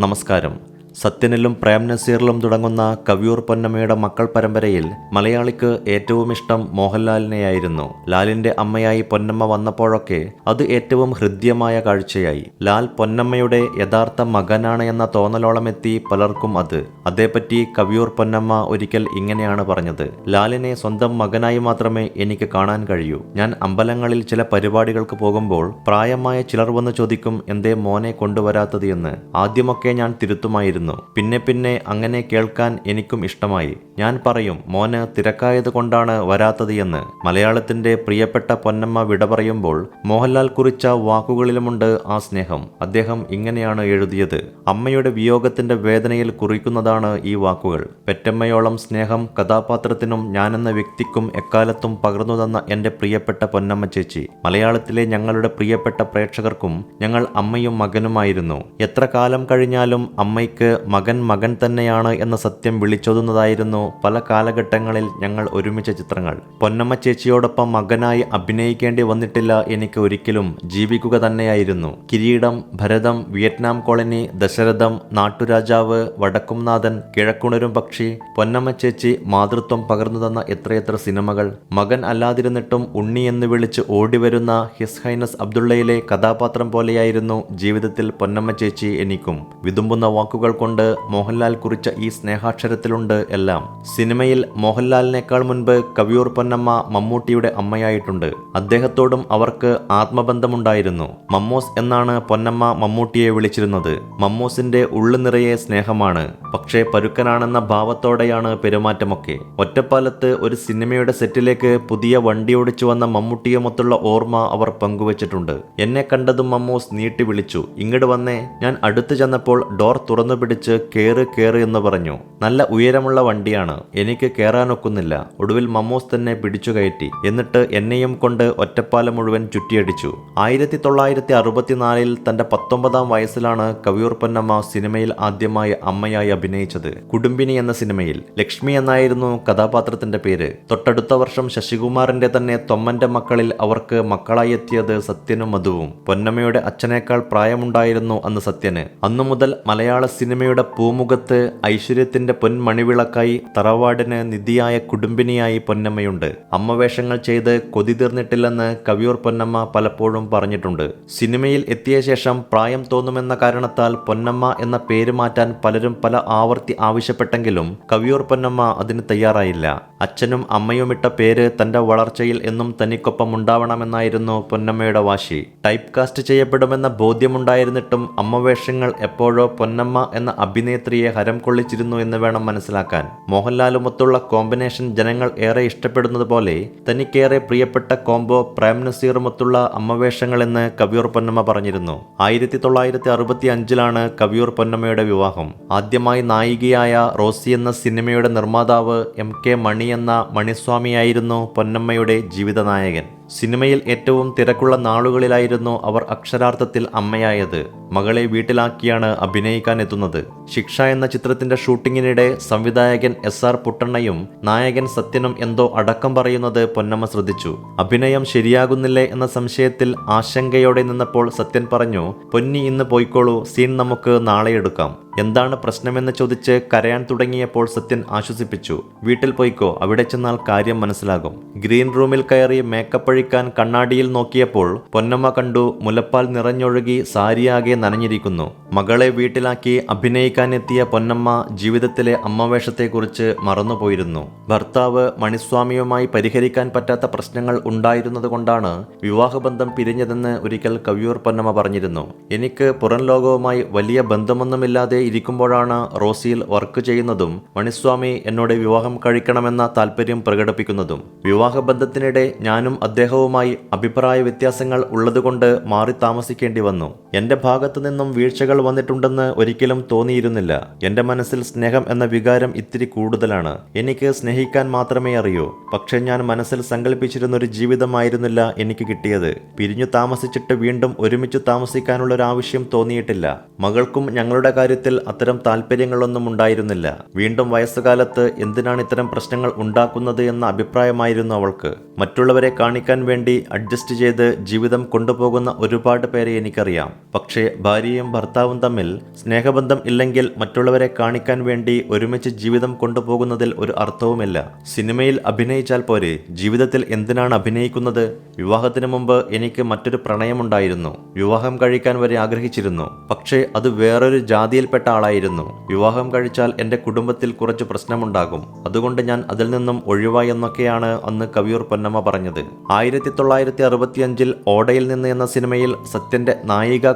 നമസ്കാരം. സത്യനിലും പ്രേം നസീറിലും തുടങ്ങുന്ന കവിയൂർ പൊന്നമ്മയുടെ മക്കൾ പരമ്പരയിൽ മലയാളിക്ക് ഏറ്റവും ഇഷ്ടം മോഹൻലാലിനെയായിരുന്നു. ലാലിന്റെ അമ്മയായി പൊന്നമ്മ വന്നപ്പോഴൊക്കെ അത് ഏറ്റവും ഹൃദ്യമായ കാഴ്ചയായി. ലാൽ പൊന്നമ്മയുടെ യഥാർത്ഥ മകനാണ് എന്ന തോന്നലോളമെത്തി പലർക്കും അത്. അതേപ്പറ്റി കവിയൂർ പൊന്നമ്മ ഒരിക്കൽ ഇങ്ങനെയാണ് പറഞ്ഞത്. ലാലിനെ സ്വന്തം മകനായി മാത്രമേ എനിക്ക് കാണാൻ കഴിയൂ. ഞാൻ അമ്പലങ്ങളിൽ ചില പരിപാടികൾക്ക് പോകുമ്പോൾ പ്രായമായ ചിലർ വന്ന് ചോദിക്കും എന്തേ മോനെ കൊണ്ടുവരാത്തത് എന്ന്. ആദ്യമൊക്കെ ഞാൻ തിരുത്തുമായിരുന്നു. പിന്നെ പിന്നെ അങ്ങനെ കേൾക്കാൻ എനിക്കും ഇഷ്ടമായി. ഞാൻ പറയും മോന് തിരക്കായത് കൊണ്ടാണ് വരാത്തത് എന്ന്. മലയാളത്തിന്റെ പ്രിയപ്പെട്ട പൊന്നമ്മ വിട പറയുമ്പോൾ മോഹൻലാൽ കുറിച്ച വാക്കുകളിലുമുണ്ട് ആ സ്നേഹം. അദ്ദേഹം ഇങ്ങനെയാണ് എഴുതിയത്. അമ്മയുടെ വിയോഗത്തിന്റെ വേദനയിൽ കുറിക്കുന്നതാണ് ഈ വാക്കുകൾ. പെറ്റമ്മയോളം സ്നേഹം കഥാപാത്രത്തിനും ഞാനെന്ന വ്യക്തിക്കും എക്കാലത്തും പകർന്നു തന്ന എന്റെ പ്രിയപ്പെട്ട പൊന്നമ്മ ചേച്ചി. മലയാളത്തിലെ ഞങ്ങളുടെ പ്രിയപ്പെട്ട പ്രേക്ഷകർക്കും ഞങ്ങൾ അമ്മയും മകനുമായിരുന്നു. എത്ര കാലം കഴിഞ്ഞാലും അമ്മയ്ക്ക് മകൻ മകൻ തന്നെയാണ് എന്ന സത്യം വിളിച്ചോതുന്നതായിരുന്നു പല കാലഘട്ടങ്ങളിൽ ഞങ്ങൾ ഒരുമിച്ച ചിത്രങ്ങൾ. പൊന്നമ്മ ചേച്ചിയോടൊപ്പം മകനായി അഭിനയിക്കേണ്ടി വന്നിട്ടില്ല എനിക്ക് ഒരിക്കലും ജീവിക്കുക തന്നെയായിരുന്നു. കിരീടം ഭരതം വിയറ്റ്നാം കോളനി ദശരഥം നാട്ടുരാജാവ് വടക്കുംനാഥൻ കിഴക്കുണരും പക്ഷി പൊന്നമ്മ ചേച്ചി മാതൃത്വം പകർന്നു തന്ന എത്രയെത്ര സിനിമകൾ. മകൻ അല്ലാതിരുന്നിട്ടും ഉണ്ണി എന്ന് വിളിച്ച് ഓടിവരുന്ന ഹിസ് ഹൈനസ് അബ്ദുള്ളയിലെ കഥാപാത്രം പോലെയായിരുന്നു ജീവിതത്തിൽ പൊന്നമ്മ ചേച്ചി എനിക്കും. വിതുമ്പുന്ന വാക്കുകൾ കൊണ്ട് മോഹൻലാൽ കുറിച്ച ഈ സ്നേഹാക്ഷരത്തിലുണ്ട് എല്ലാം. സിനിമയിൽ മോഹൻലാലിനേക്കാൾ മുൻപ് കവിയൂർ പൊന്നമ്മ മമ്മൂട്ടിയുടെ അമ്മയായിട്ടുണ്ട്. അദ്ദേഹത്തോടും അവർക്ക് ആത്മബന്ധമുണ്ടായിരുന്നു. മമ്മൂസ് എന്നാണ് പൊന്നമ്മ മമ്മൂട്ടിയെ വിളിച്ചിരുന്നത്. മമ്മൂസിന്റെ ഉള്ളു നിറയെ സ്നേഹമാണ്. പക്ഷേ പരുക്കനാണെന്ന ഭാവത്തോടെയാണ് പെരുമാറ്റമൊക്കെ. ഒറ്റപ്പാലത്ത് ഒരു സിനിമയുടെ സെറ്റിലേക്ക് പുതിയ വണ്ടി ഓടിച്ചു വന്ന മമ്മൂട്ടിയുമൊത്തുള്ള ഓർമ്മ അവർ പങ്കുവച്ചിട്ടുണ്ട്. എന്നെ കണ്ടതും മമ്മൂസ് നീട്ടി വിളിച്ചു. ഇങ്ങോട്ട് വന്നേ. ഞാൻ അടുത്തു ചെന്നപ്പോൾ ഡോർ തുറന്നു പിടിച്ച് കേറ് കേറ് എന്ന് പറഞ്ഞു. നല്ല ഉയരമുള്ള വണ്ടിയാണ്. എനിക്ക് കയറാനൊക്കുന്നില്ല ഒടുവിൽ മമ്മൂസ് തന്നെ പിടിച്ചു കയറ്റി. എന്നിട്ട് എന്നെയും കൊണ്ട് ഒറ്റപ്പാലം മുഴുവൻ ചുറ്റിയടിച്ചു. ആയിരത്തി തൊള്ളായിരത്തി അറുപത്തിനാലിൽ തന്റെ പത്തൊമ്പതാം വയസ്സിലാണ് കവിയൂർ പൊന്നമ്മ സിനിമയിൽ ആദ്യമായി അമ്മയായി അഭിനയിച്ചത്. കുടുംബിനി എന്ന സിനിമയിൽ. ലക്ഷ്മി എന്നായിരുന്നു കഥാപാത്രത്തിന്റെ പേര്. തൊട്ടടുത്ത വർഷം ശശികുമാറിന്റെ തന്നെ തൊമ്മന്റെ മക്കളിൽ അവർക്ക് മക്കളായി എത്തിയത് സത്യനും മധുവും. പൊന്നമ്മയുടെ അച്ഛനേക്കാൾ പ്രായമുണ്ടായിരുന്നു അന്ന് സത്യന്. അന്നു മുതൽ മലയാള സിനിമയുടെ പൂമുഖത്ത് ഐശ്വര്യത്തിന്റെ പൊന്മണിവിളക്കായി തറവാടിന് നിധിയായ കുടുംബിനിയായി പൊന്നമ്മയുണ്ട്. അമ്മവേഷങ്ങൾ ചെയ്ത് കൊതി തീർന്നിട്ടില്ലെന്ന് കവിയൂർ പൊന്നമ്മ പലപ്പോഴും പറഞ്ഞിട്ടുണ്ട്. സിനിമയിൽ എത്തിയ ശേഷം പ്രായം തോന്നുമെന്ന കാരണത്താൽ പൊന്നമ്മ എന്ന പേര് മാറ്റാൻ പലരും പല ആവർത്തി ആവശ്യപ്പെട്ടെങ്കിലും കവിയൂർ പൊന്നമ്മ അതിന് തയ്യാറായില്ല. അച്ഛനും അമ്മയും ഇട്ട പേര് തന്റെ വളർച്ചയിൽ എന്നും തനിക്കൊപ്പം ഉണ്ടാവണമെന്നായിരുന്നു പൊന്നമ്മയുടെ വാശി. ടൈപ്പ് കാസ്റ്റ് ചെയ്യപ്പെടുമെന്ന ബോധ്യമുണ്ടായിരുന്നിട്ടും അമ്മവേഷങ്ങൾ എപ്പോഴോ പൊന്നമ്മ എന്ന അഭിനേത്രിയെ ഹരം കൊള്ളിച്ചിരുന്നു എന്ന് വേണം മനസ്സിലാക്കാൻ. മോഹൻലാലുമൊത്തുള്ള കോമ്പിനേഷൻ ജനങ്ങൾ ഏറെ ഇഷ്ടപ്പെടുന്നത് പോലെ തനിക്കേറെ പ്രിയപ്പെട്ട കോംബോ പ്രേം നസീറുമൊത്തുള്ള അമ്മവേഷങ്ങളെന്ന് കവിയൂർ പൊന്നമ്മ പറഞ്ഞിരുന്നു. ആയിരത്തി തൊള്ളായിരത്തി അറുപത്തി അഞ്ചിലാണ് കവിയൂർ പൊന്നമ്മയുടെ വിവാഹം. ആദ്യമായി നായികയായ റോസി എന്ന സിനിമയുടെ നിർമ്മാതാവ് എം കെ മണി എന്ന മണിസ്വാമിയായിരുന്നു പൊന്നമ്മയുടെ ജീവിതനായകൻ. സിനിമയിൽ ഏറ്റവും തിരക്കുള്ള നാളുകളിലായിരുന്നു അവർ അക്ഷരാർത്ഥത്തിൽ അമ്മയായത്. മകളെ വീട്ടിലാക്കിയാണ് അഭിനയിക്കാൻ എത്തുന്നത് ശിക്ഷ എന്ന ചിത്രത്തിന്റെ ഷൂട്ടിങ്ങിനിടെ സംവിധായകൻ എസ് ആർ പുട്ടണ്ണയും നായകൻ സത്യനും എന്തോ അടക്കം പറയുന്നത് പൊന്നമ്മ ശ്രദ്ധിച്ചു. അഭിനയം ശരിയാകുന്നില്ലേ എന്ന സംശയത്തിൽ ആശങ്കയോടെ നിന്നപ്പോൾ സത്യൻ പറഞ്ഞു പൊന്നി ഇന്ന് പോയിക്കോളൂ. സീൻ നമുക്ക് നാളെ എടുക്കാം. എന്താണ് പ്രശ്നമെന്ന് ചോദിച്ച് കരയാൻ തുടങ്ങിയപ്പോൾ സത്യൻ ആശ്വസിപ്പിച്ചു വീട്ടിൽ പോയിക്കോ. അവിടെ ചെന്നാൽ കാര്യം മനസ്സിലാകും. ഗ്രീൻ റൂമിൽ കയറി മേക്കപ്പ് അഴിക്കാൻ കണ്ണാടിയിൽ നോക്കിയപ്പോൾ പൊന്നമ്മ കണ്ടു മുലപ്പാൽ നിറഞ്ഞൊഴുകി സാരിയാകെ നനഞ്ഞിരിക്കുന്നു. മകളെ വീട്ടിലാക്കി അഭിനയിക്കാനെത്തിയ പൊന്നമ്മ ജീവിതത്തിലെ അമ്മവേഷത്തെക്കുറിച്ച് മറന്നുപോയിരുന്നു. ഭർത്താവ് മണിസ്വാമിയുമായി പരിഹരിക്കാൻ പറ്റാത്ത പ്രശ്നങ്ങൾ ഉണ്ടായിരുന്നതുകൊണ്ടാണ് വിവാഹബന്ധം പിരിഞ്ഞതെന്ന് ഒരിക്കൽ കവിയൂർ പൊന്നമ്മ പറഞ്ഞിരുന്നു. എനിക്ക് പുറം ലോകവുമായി വലിയ ബന്ധമൊന്നുമില്ലാതെ ഇരിക്കുമ്പോഴാണ് റോസിയിൽ വർക്ക് ചെയ്യുന്നതും മണിസ്വാമി എന്നോട് വിവാഹം കഴിക്കണമെന്ന താല്പര്യം പ്രകടിപ്പിക്കുന്നതും. വിവാഹബന്ധത്തിനിടെ ഞാനും അദ്ദേഹവുമായി അഭിപ്രായ വ്യത്യാസങ്ങൾ ഉള്ളതുകൊണ്ട് മാറി താമസിക്കേണ്ടി വന്നു. എന്റെ ഭാഗത്തു നിന്നും വീഴ്ചകൾ വന്നിട്ടുണ്ടെന്ന് ഒരിക്കലും തോന്നിയിരുന്നില്ല. എന്റെ മനസ്സിൽ സ്നേഹം എന്ന വികാരം ഇത്തിരി കൂടുതലാണ്. എനിക്ക് സ്നേഹിക്കാൻ മാത്രമേ അറിയൂ. പക്ഷെ ഞാൻ മനസ്സിൽ സങ്കല്പിച്ചിരുന്ന ഒരു ജീവിതമായിരുന്നില്ല എനിക്ക് കിട്ടിയത്. പിരിഞ്ഞു താമസിച്ചിട്ട് വീണ്ടും ഒരുമിച്ച് താമസിക്കാനുള്ള ഒരു ആവശ്യം തോന്നിയിട്ടില്ല. മകൾക്കും ഞങ്ങളുടെ കാര്യത്തിൽ അത്തരം താല്പര്യങ്ങളൊന്നും ഉണ്ടായിരുന്നില്ല. വീണ്ടും വയസ്സുകാലത്ത് എന്തിനാണ് ഇത്തരം പ്രശ്നങ്ങൾ ഉണ്ടാക്കുന്നത് എന്ന അഭിപ്രായമായിരുന്നു അവൾക്ക്. മറ്റുള്ളവരെ കാണിക്കാൻ വേണ്ടി അഡ്ജസ്റ്റ് ചെയ്ത് ജീവിതം കൊണ്ടുപോകുന്ന ഒരുപാട് പേരെ എനിക്കറിയാം. പക്ഷേ ഭാര്യയും ഭർത്താവും തമ്മിൽ സ്നേഹബന്ധം ഇല്ലെങ്കിൽ മറ്റുള്ളവരെ കാണിക്കാൻ വേണ്ടി ഒരുമിച്ച് ജീവിതം കൊണ്ടുപോകുന്നതിൽ ഒരു അർത്ഥവുമില്ല. സിനിമയിൽ അഭിനയിച്ചാൽ പോരെ ജീവിതത്തിൽ എന്തിനാണ് അഭിനയിക്കുന്നത്? വിവാഹത്തിന് മുമ്പ് എനിക്ക് മറ്റൊരു പ്രണയമുണ്ടായിരുന്നു. വിവാഹം കഴിക്കാൻ വരെ ആഗ്രഹിച്ചിരുന്നു. പക്ഷേ അത് വേറൊരു ജാതിയിൽപ്പെട്ട ആളായിരുന്നു. വിവാഹം കഴിച്ചാൽ എന്റെ കുടുംബത്തിൽ കുറച്ച് പ്രശ്നമുണ്ടാകും. അതുകൊണ്ട് ഞാൻ അതിൽ നിന്നും ഒഴിവായി എന്നൊക്കെയാണ് അന്ന് കവിയൂർ പൊന്നമ്മ പറഞ്ഞത്. ആയിരത്തി തൊള്ളായിരത്തി അറുപത്തിയഞ്ചിൽ ഓടയിൽ നിന്ന് എന്ന സിനിമയിൽ സത്യന്റെ നായിക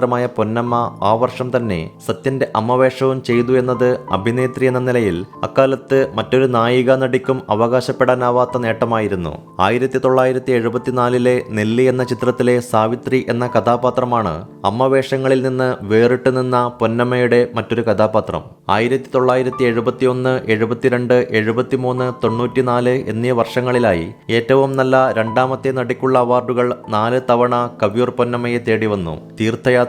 കഥാപാത്രമായ പൊന്നമ്മ ആ വർഷം തന്നെ സത്യന്റെ അമ്മവേഷവും ചെയ്തു എന്നത് അഭിനേത്രി എന്ന നിലയിൽ അക്കാലത്ത് മറ്റൊരു നായിക നടിക്കും അവകാശപ്പെടാനാവാത്ത നേട്ടമായിരുന്നു. ആയിരത്തി തൊള്ളായിരത്തി എഴുപത്തിനാലിലെ നെല്ലി എന്ന ചിത്രത്തിലെ സാവിത്രി എന്ന കഥാപാത്രമാണ് അമ്മവേഷങ്ങളിൽ നിന്ന് വേറിട്ട് നിന്ന പൊന്നമ്മയുടെ മറ്റൊരു കഥാപാത്രം. ആയിരത്തി തൊള്ളായിരത്തി എഴുപത്തിയൊന്ന് എഴുപത്തിരണ്ട് എഴുപത്തിമൂന്ന് തൊണ്ണൂറ്റിനാല് എന്നീ വർഷങ്ങളിലായി ഏറ്റവും നല്ല രണ്ടാമത്തെ നടിക്കുള്ള അവാർഡുകൾ നാല് തവണ കവിയൂർ പൊന്നമ്മയെ തേടി വന്നു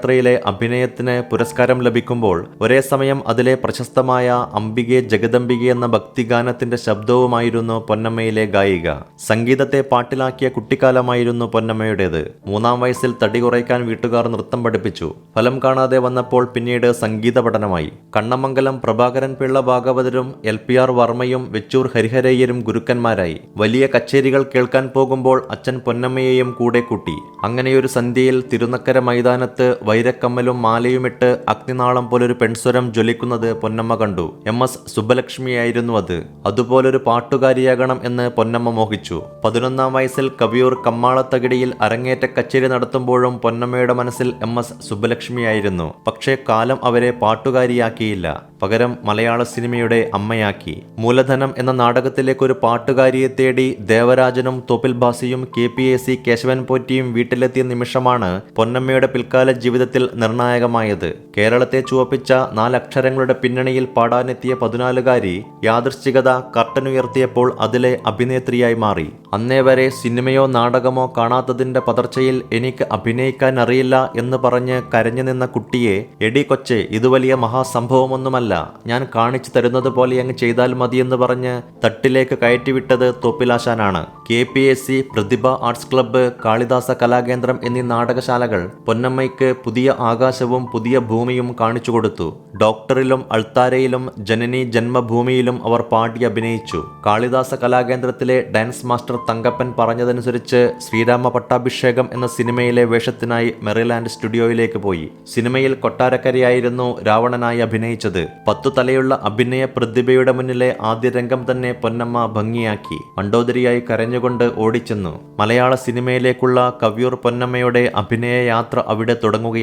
തീർത്ഥയാത്രയിലെ അഭിനയത്തിന് പുരസ്കാരം ലഭിക്കുമ്പോൾ ഒരേ സമയം അതിലെ പ്രശസ്തമായ അംബികെ ജഗദംബികെ എന്ന ഭക്തിഗാനത്തിന്റെ ശബ്ദവുമായിരുന്നു പൊന്നമ്മയിലെ ഗായിക. സംഗീതത്തെ പാട്ടിലാക്കിയ കുട്ടിക്കാലമായിരുന്നു പൊന്നമ്മയുടേത്. മൂന്നാം വയസ്സിൽ തടി കുറയ്ക്കാൻ വീട്ടുകാർ നൃത്തം പഠിപ്പിച്ചു. ഫലം കാണാതെ വന്നപ്പോൾ പിന്നീട് സംഗീത പഠനമായി. കണ്ണമംഗലം പ്രഭാകരൻ പിള്ള ഭാഗവതരും എൽ പി ആർ വർമ്മയും വെച്ചൂർ ഹരിഹരയ്യരും ഗുരുക്കന്മാരായി. വലിയ കച്ചേരികൾ കേൾക്കാൻ പോകുമ്പോൾ അച്ഛൻ പൊന്നമ്മയെയും കൂടെ കൂട്ടി. അങ്ങനെയൊരു സന്ധ്യയിൽ തിരുനക്കര മൈതാനത്ത് വൈരക്കമ്മലും മാലയുമിട്ട് അഗ്നിനാളം പോലൊരു പെൺസ്വരം ജ്വലിക്കുന്നത് പൊന്നമ്മ കണ്ടു. എം എസ് സുബ്ബലക്ഷ്മിയായിരുന്നു അത്. അതുപോലൊരു പാട്ടുകാരിയാകണം എന്ന് പൊന്നമ്മ മോഹിച്ചു. പതിനൊന്നാം വയസ്സിൽ കവിയൂർ കമ്മാളത്തകിടിയിൽ അരങ്ങേറ്റ കച്ചേരി നടത്തുമ്പോഴും പൊന്നമ്മയുടെ മനസ്സിൽ എം എസ് സുബ്ബലക്ഷ്മിയായിരുന്നു പക്ഷേ കാലം അവരെ പാട്ടുകാരിയാക്കിയില്ല. പകരം മലയാള സിനിമയുടെ അമ്മയാക്കി. മൂലധനം എന്ന നാടകത്തിലേക്കൊരു പാട്ടുകാരിയെ തേടി ദേവരാജനും Thoppil ബാസിയും K P A C Kesavan പോറ്റിയും വീട്ടിലെത്തിയ നിമിഷമാണ് പൊന്നമ്മയുടെ പിൽക്കാല ജീവിതത്തിൽ നിർണായകമായത്. കേരളത്തെ ചുവപ്പിച്ച നാലക്ഷരങ്ങളുടെ പിന്നണിയിൽ പാടാനെത്തിയ പതിനാലുകാരി യാദൃശ്ചികത കർട്ടനുയർത്തിയപ്പോൾ അതിലെ അഭിനേത്രിയായി മാറി. അന്നേ വരെ സിനിമയോ നാടകമോ കാണാത്തതിന്റെ പതർച്ചയിൽ എനിക്ക് അഭിനയിക്കാൻ അറിയില്ല എന്ന് പറഞ്ഞ് കരഞ്ഞു നിന്ന കുട്ടിയെ എടി കൊച്ചെ ഇത് വലിയ മഹാസംഭവമൊന്നുമല്ല. ഞാൻ കാണിച്ചു തരുന്നത് പോലെ അങ്ങ് ചെയ്താൽ മതിയെന്ന് പറഞ്ഞ് തട്ടിലേക്ക് കയറ്റിവിട്ടത് തോപ്പിലാശാനാണ്. K P S C Prathibha arts club Kalidasa Kalakendram എന്നീ നാടകശാലകൾ പൊന്നമ്മയ്ക്ക് പുതിയ ആകാശവും പുതിയ ഭൂമിയും കാണിച്ചു കൊടുത്തു. ഡോക്ടറിലും അൾത്താരയിലും ജനനി ജന്മഭൂമിയിലും അവർ പാടി അഭിനയിച്ചു. കാളിദാസ കലാകേന്ദ്രത്തിലെ ഡാൻസ് മാസ്റ്റർ തങ്കപ്പൻ പറഞ്ഞതനുസരിച്ച് ശ്രീരാമ പട്ടാഭിഷേകം എന്ന സിനിമയിലെ വേഷത്തിനായി മെറിലാൻഡ് സ്റ്റുഡിയോയിലേക്ക് പോയി. സിനിമയിൽ കൊട്ടാരക്കരയായിരുന്നു രാവണനായി അഭിനയിച്ചത്. പത്തു തലയുള്ള അഭിനയ പ്രതിഭയുടെ മുന്നിലെ ആദ്യ രംഗം തന്നെ പൊന്നമ്മ ഭംഗിയാക്കി. മണ്ടോദരിയായി കരഞ്ഞുകൊണ്ട് ഓടിച്ചെന്നു. മലയാള സിനിമയിലേക്കുള്ള കവ്യൂർ പൊന്നമ്മയുടെ അഭിനയ യാത്ര അവിടെ തുടങ്ങുകയായിരുന്നു.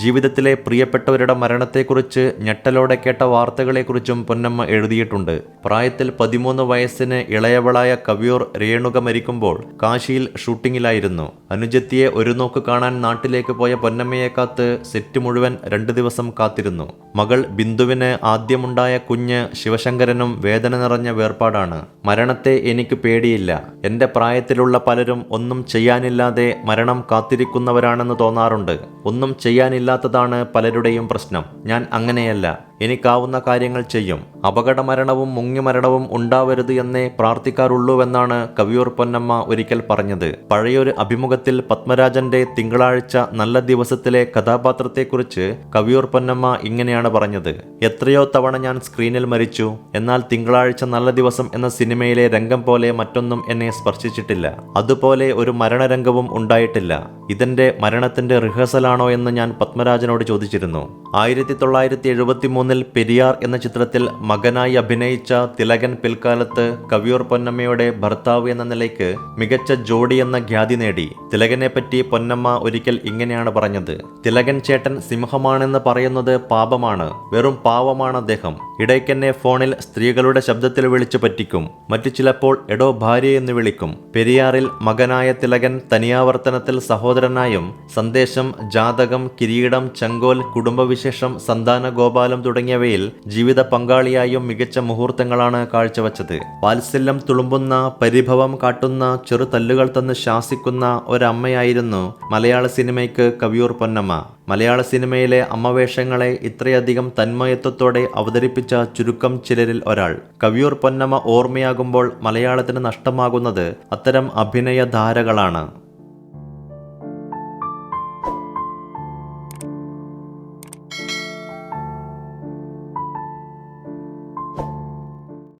ജീവിതത്തിലെ പ്രിയപ്പെട്ടവരുടെ മരണത്തെക്കുറിച്ച് ഞെട്ടലോടെ കേട്ട വാർത്തകളെക്കുറിച്ചും പൊന്നമ്മ എഴുതിയിട്ടുണ്ട്. പ്രായത്തിൽ പതിമൂന്ന് വയസ്സിന് ഇളയവളായ കവിയൂർ രേണുക മരിക്കുമ്പോൾ കാശിയിൽ ഷൂട്ടിങ്ങിലായിരുന്നു. അനുജത്തിയെ ഒരു നോക്ക് കാണാൻ നാട്ടിലേക്ക് പോയ പൊന്നമ്മയെ കാത്ത് സെറ്റ് മുഴുവൻ രണ്ടു ദിവസം കാത്തിരുന്നു. മകൾ ബിന്ദുവിന് ആദ്യമുണ്ടായ കുഞ്ഞ് ശിവശങ്കരനും വേദന നിറഞ്ഞ വേർപാടാണ്. മരണത്തെ എനിക്ക് പേടിയില്ല. എന്റെ പ്രായത്തിലുള്ള പലരും ഒന്നും ചെയ്യാനില്ലാതെ മരണം കാത്തിരിക്കുന്നവരാണെന്ന് തോന്നാറുണ്ട്. ഒന്നും ചെയ്യാനില്ലാത്തതാണ് പലരുടെയും പ്രശ്നം. ഞാൻ അങ്ങനെയല്ല. എനിക്കാവുന്ന കാര്യങ്ങൾ ചെയ്യും. അപകടമരണവും മുങ്ങിമരണവും ഉണ്ടാവരുത് എന്നേ പ്രാർത്ഥിക്കാറുള്ളൂവെന്നാണ് കവിയൂർ പൊന്നമ്മ ഒരിക്കൽ പറഞ്ഞത്. പഴയൊരു അഭിമുഖത്തിൽ പത്മരാജന്റെ തിങ്കളാഴ്ച നല്ല ദിവസത്തിലെ കഥാപാത്രത്തെക്കുറിച്ച് കവിയൂർ പൊന്നമ്മ ഇങ്ങനെയാണ് പറഞ്ഞത്. എത്രയോ തവണ ഞാൻ സ്ക്രീനിൽ മരിച്ചു. എന്നാൽ തിങ്കളാഴ്ച നല്ല ദിവസം എന്ന സിനിമയിലെ രംഗം പോലെ മറ്റൊന്നും എന്നെ സ്പർശിച്ചിട്ടില്ല. അതുപോലെ ഒരു മരണരംഗവും ഉണ്ടായിട്ടില്ല. ഇതെന്റെ മരണത്തിന്റെ റിഹേഴ്സലാണോ എന്ന് ഞാൻ പത്മരാജനോട് ചോദിച്ചിരുന്നു. ആയിരത്തി തൊള്ളായിരത്തി എഴുപത്തി മൂന്നിൽ പെരിയാർ എന്ന ചിത്രത്തിൽ മകനായി അഭിനയിച്ച തിലകൻ പിൽക്കാലത്ത് കവിയൂർ പൊന്നമ്മയുടെ ഭർത്താവ് എന്ന നിലയ്ക്ക് മികച്ച ജോഡി എന്ന ഖ്യാതി നേടി. തിലകനെ പറ്റി പൊന്നമ്മ ഒരിക്കൽ ഇങ്ങനെയാണ് പറഞ്ഞത്. തിലകൻ ചേട്ടൻ സിംഹമാണെന്ന് പറയുന്നത് പാപമാണ് വെറും പാവമാണ് അദ്ദേഹം. ഇടയ്ക്കെന്നെ ഫോണിൽ സ്ത്രീകളുടെ ശബ്ദത്തിൽ വിളിച്ചു പറ്റിക്കും മറ്റു ചിലപ്പോൾ എടോ ഭാര്യ എന്ന് വിളിക്കും. പെരിയാറിൽ മകനായ തിലകൻ തനിയാവർത്തനത്തിൽ സഹോദരനായും സന്ദേശം ജാതകം കിരീടം ചങ്കോൽ കുടുംബവിശേഷം സന്താന ഗോപാലം തുടങ്ങിയവയിൽ ജീവിത പങ്കാളിയായും മികച്ച മുഹൂർത്തങ്ങളാണ് കാഴ്ചവെച്ചത്. വാത്സല്യം തുളുമ്പുന്ന പരിഭവം കാട്ടുന്ന ചെറുതല്ലുകൾ തന്ന് ശാസിക്കുന്ന ഒരമ്മയായിരുന്നു മലയാള സിനിമയ്ക്ക് കവിയൂർ പൊന്നമ്മ. മലയാള സിനിമയിലെ അമ്മവേഷങ്ങളെ ഇത്രയധികം തന്മയത്വത്തോടെ അവതരിപ്പിച്ച ചുരുക്കം ചിലരിൽ ഒരാൾ. കവിയൂർ പൊന്നമ്മ ഓർമ്മയാകുമ്പോൾ മലയാളത്തിന് നഷ്ടമാകുന്നത് അത്തരം അഭിനയ ധാരകളാണ്